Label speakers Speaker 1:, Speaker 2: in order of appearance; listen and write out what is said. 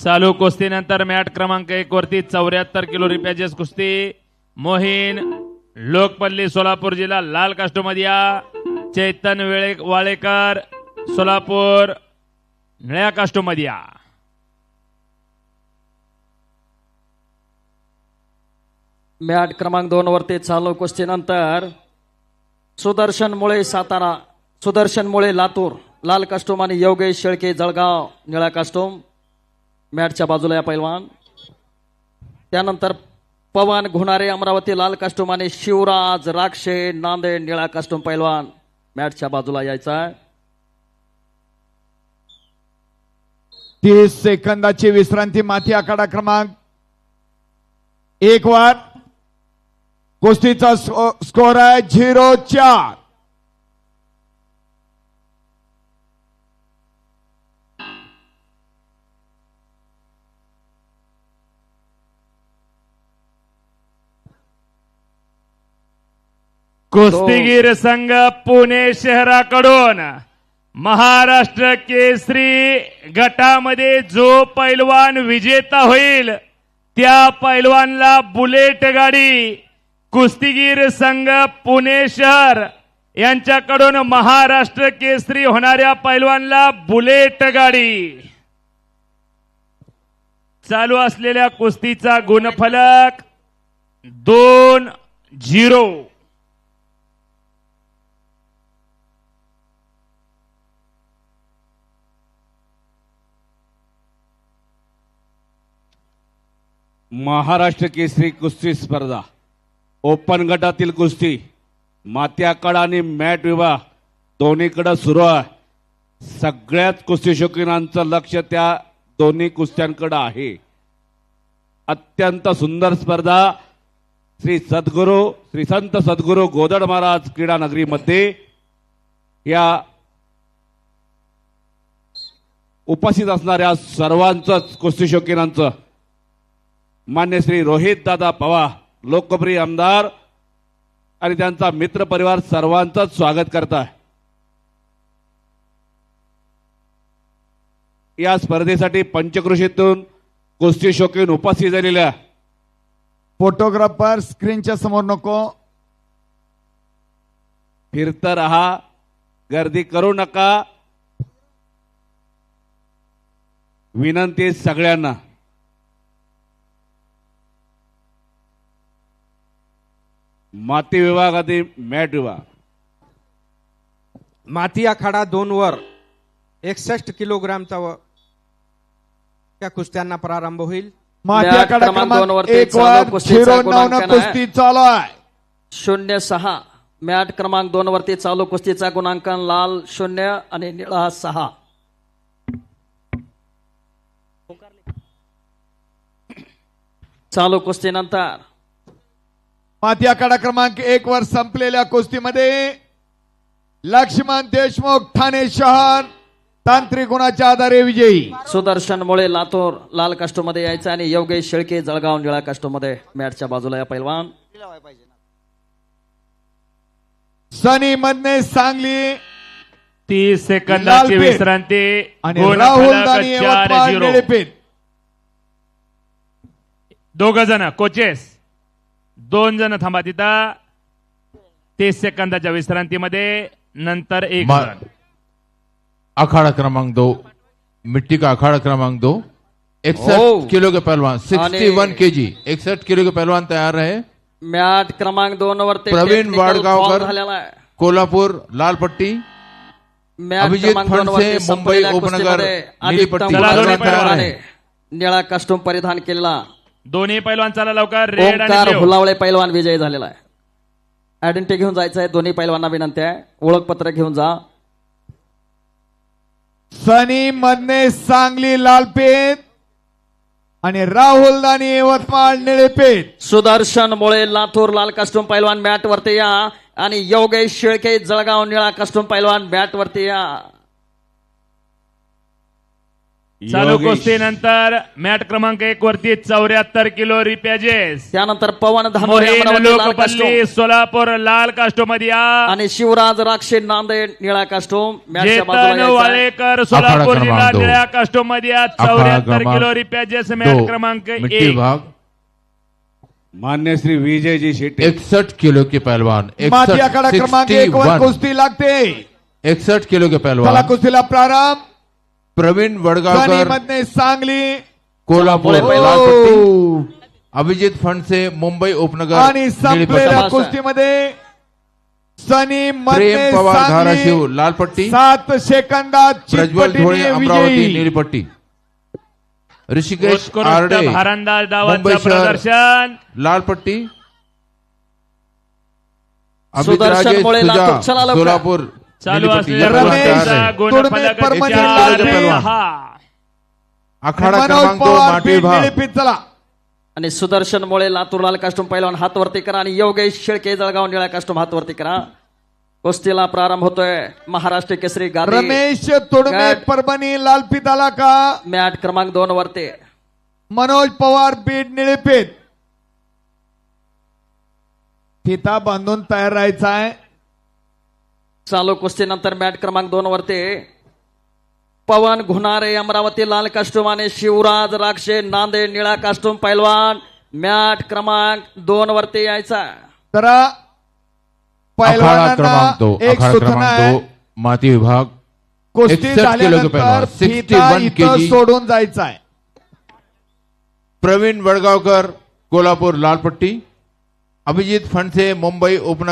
Speaker 1: चालू कुस्तीनंतर मॅट क्रमांक एक वरती चौऱ्याहत्तर किलो रुपयाचीच कुस्ती. मोहीन लोकपल्ली सोलापूर जिल्हा लाल कास्टोमधिया चैतन वेळे वाळेकर सोलापूर निळ्या कास्टोमधिया
Speaker 2: मॅट क्रमांक दोन वरती चालू कुस्तीनंतर सुदर्शन मुळे सातारा सुदर्शन मुळे लातूर लाल काष्टोम आणि योगेश शेळके जळगाव निळा काष्टोम मॅटच्या बाजूला या पैलवान. त्यानंतर पवन घुणारे अमरावती लाल कास्टूम आणि शिवराज राक्षे नांदेड निळा कास्टूम पैलवान. मॅटच्या बाजूला यायचा आहे.
Speaker 3: तीस सेकंदाची विश्रांती माती आखाडा क्रमांक. एक वार. कुस्तीचा स्को- स्कोर आहे झिरो चार.
Speaker 1: कुस्तीगीर संघ पुणे शहराकडून महाराष्ट्र केसरी गटामध्ये जो पैलवान विजेता होईल त्या पैलवानला बुलेट गाडी कुस्तीगीर संघ पुणे शहर यांच्याकडून महाराष्ट्र केसरी होणाऱ्या पैलवानला बुलेट गाडी. चालू असलेल्या कुस्तीचा गुणफलक दोन झिरो.
Speaker 4: महाराष्ट्र केसरी कुस्ती स्पर्धा. ओपन गटातील कुस्ती मात्याकड आणि मॅट विवाह दोन्हीकडं सुरू आहे. सगळ्याच कुस्ती शौकीनांचं लक्ष त्या दोन्ही कुस्त्यांकडे आहे. अत्यंत सुंदर स्पर्धा. श्री सद्गुरू श्री संत सद्गुरू गोदड महाराज क्रीडा नगरीमध्ये या उपस्थित असणाऱ्या सर्वांचंच कुस्ती शौकीनांचं मान्य श्री रोहित दादा पवार लोकप्रिय आमदार आणि त्यांचा मित्र परिवार सर्वांचंच स्वागत करत आहे या स्पर्धेसाठी पंचकृषीतून कुस्ती शौकीन उपस्थित झालेल्या
Speaker 3: फोटोग्राफर स्क्रीनच्या समोर नको.
Speaker 4: फिरत रहा गर्दी करू नका. विनंती सगळ्यांना. माती विभाग आणि मॅट विभाग.
Speaker 5: माती आखाडा दोन वर एकसष्ट किलोग्रामचा व त्या कुस्त्यांना प्रारंभ होईल.
Speaker 2: मॅट
Speaker 3: आखाडा
Speaker 2: क्रमांक
Speaker 3: क्रमांक
Speaker 2: दोनवरती
Speaker 3: एक
Speaker 2: चालू
Speaker 3: वर
Speaker 2: कुस्तीचा
Speaker 3: झिरो नऊ
Speaker 2: गुणांकन आहे.
Speaker 3: कुस्ती चालू आहे.
Speaker 2: शून्य सहा. मॅट क्रमांक दोन वरती चालू कुस्तीचा गुणांकन लाल शून्य आणि निळा सहा. चालू कुस्तीनंतर
Speaker 3: माथी आखाडा क्रमांक एक वर संपलेल्या कुस्तीमध्ये लक्ष्मण देशमुख ठाणे शहर तांत्रिक गुणाच्या आधारे विजयी.
Speaker 2: सुदर्शन मुळे लातूर लाल कास्टोमध्ये यायचं आणि योगेश शेळके जळगाव निळा कास्टोमध्ये मॅटच्या बाजूला या पैलवान.
Speaker 3: सनी मधने सांगली
Speaker 1: तीस सेकंदाची
Speaker 3: लालपेठ
Speaker 1: विश्रांती.
Speaker 3: आणि राहुल
Speaker 1: फलक
Speaker 3: दानी
Speaker 1: चार
Speaker 3: यवतमाळ
Speaker 1: झिरो.
Speaker 3: निळेपेठ
Speaker 1: दोघ जण कोचेस. दोन जण थांबा तिथं. तीस सेकंदाच्या विश्रांतीमध्ये नंतर एक
Speaker 6: मा-
Speaker 1: जण.
Speaker 6: अखाड़ा क्रमांक दो. मिट्टी का अखाड़ा क्रमांक दो.
Speaker 2: ओ।
Speaker 6: इकसठ किलो के पहलवान. सिक्सटी वन
Speaker 2: आणि-
Speaker 6: के जी. इकसठ किलो के पहलवान तैयार रहे.
Speaker 2: मॅट क्रमांक दोन वरती
Speaker 6: प्रवीण
Speaker 2: technical
Speaker 6: वाडगावकर.
Speaker 2: foul झालेला आहे.
Speaker 6: कोल्हापुर लाल पट्टी
Speaker 2: मॅच
Speaker 6: अभिजित
Speaker 2: क्रमांक दोन
Speaker 6: फणसे,
Speaker 2: वरती
Speaker 6: मुंबई
Speaker 2: संपलेल्या
Speaker 6: उपनगर,
Speaker 2: कुस्तीमध्ये
Speaker 6: नीली
Speaker 2: अधिकतम
Speaker 6: पट्टी.
Speaker 1: चला, दोन्ही
Speaker 2: गुणांकन
Speaker 1: पैलवान
Speaker 2: आहे. निळा कस्टूम परिधान केलेला.
Speaker 1: दोन्ही पैलवान चला लवकर रेड आणि
Speaker 2: ओंकार
Speaker 1: blue.
Speaker 2: हुलावळे पैलवान विजयी झालेला आहे. आयडेंटिटी घेऊन जायचं आहे दोन्ही पैलवांना विनंती आहे. ओळखपत्र घेऊन जा.
Speaker 3: सनी मधने सांगली लालपेठ आणि राहुल दानी यवतमाळ निळेपेठ
Speaker 2: सुदर्शन मुळे लातूर लाल कस्टूम पैलवान मॅट वरती या. आणि योगेश शेळके जळगाव निळा कस्टूम पैलवान मॅट वरती या.
Speaker 1: चालू
Speaker 4: योगेश.
Speaker 1: कुस्तीनंतर मॅट क्रमांक एक वरती चौऱ्याहत्तर किलो रिपॅजेस.
Speaker 2: त्यानंतर पवन धानोरे
Speaker 1: मोहीन
Speaker 2: अमरावती लाल कास्टोम
Speaker 1: लोकपल्ली सोलापूर लाल कास्टोमध्ये या.
Speaker 2: आणि शिवराज राक्षे नांदेड निळा कास्टोम मॅचच्या बाजूला
Speaker 1: चेतन
Speaker 2: यायचं आहे.
Speaker 1: वाळेकर सोलापूर
Speaker 6: क्रमांक
Speaker 1: जिल्हा
Speaker 6: दोन.
Speaker 1: निळ्या कास्टोममध्ये या. चौऱ्याहत्तर
Speaker 6: क्रमांक
Speaker 1: किलो रिपॅजेस मॅट क्रमांक
Speaker 6: मिट्टी
Speaker 1: एक.
Speaker 6: विभाग.
Speaker 4: मान्य श्री विजयजी शेट्टी.
Speaker 6: इकसठ किलो के पहलवान.
Speaker 3: माती आखाडा क्रमांक एक वर कुस्ती लागते.
Speaker 6: इकसठ किलो के
Speaker 3: चला
Speaker 6: पहलवान
Speaker 3: कुस्तीला प्रारंभ.
Speaker 6: प्रवीण वडगावकर
Speaker 3: सांगली
Speaker 6: कोल्हापुर
Speaker 3: ओ.
Speaker 6: अभिजित फणसे मुंबई उपनगर
Speaker 3: आणि संपलेल्या
Speaker 6: पट्टी.
Speaker 3: कुस्तीमध्ये सनी मधने
Speaker 6: प्रेम पवार धाराशिव
Speaker 3: सांगली
Speaker 6: लाल पट्टी
Speaker 3: सात सेकंदात
Speaker 6: प्रज्वल धोळे
Speaker 3: चितपटीने
Speaker 6: अमरावती
Speaker 3: विजयी
Speaker 6: निळी पट्टी ऋषिकेश आरडे मुंबई शहर
Speaker 1: प्रदर्शन
Speaker 6: लाल पट्टी
Speaker 2: सुदर्शन
Speaker 6: अभिजित
Speaker 2: मुळे
Speaker 6: राजेश
Speaker 2: लातूर.
Speaker 6: सुजा,
Speaker 2: चला लवकर.
Speaker 6: सोलापूर
Speaker 1: चालू आणि.
Speaker 6: आखाडा क्रमांक
Speaker 3: चला
Speaker 2: सुदर्शन मुळे लातूर लाल कास्टोम पहिलवान हात वरती करा. आणि योगेश शेळके जळगाव निळा कास्टोम हात वरती करा. कुस्तीला प्रारंभ होतोय महाराष्ट्र केसरी गादी.
Speaker 3: रमेश तोडमे. परभणी लाल आला का?
Speaker 2: मॅट क्रमांक दोन वरती.
Speaker 3: मनोज पवार बीड निळीपीत फिता बांधून तयार राहायचा आहे.
Speaker 2: चालू कुस्तीनंतर मॅट क्रमांक दोन वरती. पवन घुनारे अमरावती लाल कास्टूम आणि शिवराज राक्षे नांदेड निळा कास्टूम पैलवान. मॅट क्रमांक दोन वरती यायचा.
Speaker 3: तर
Speaker 6: अखाड़ा क्रमांक
Speaker 3: पैलवानांना
Speaker 6: दो
Speaker 3: एक
Speaker 6: अखाड़ा
Speaker 3: सूचना
Speaker 6: क्रमांक दो माती विभाग.
Speaker 3: कुस्ती
Speaker 6: 61 किलो के
Speaker 3: झाल्यानंतर
Speaker 6: पहलवान,
Speaker 3: फिता
Speaker 6: 61
Speaker 3: इथं
Speaker 6: kg.
Speaker 3: सोडून जायचा आहे
Speaker 6: प्रवीण वडगावकर कोल्हापूर लाल पट्टी अभिजित फणसे मुंबई उपनगर.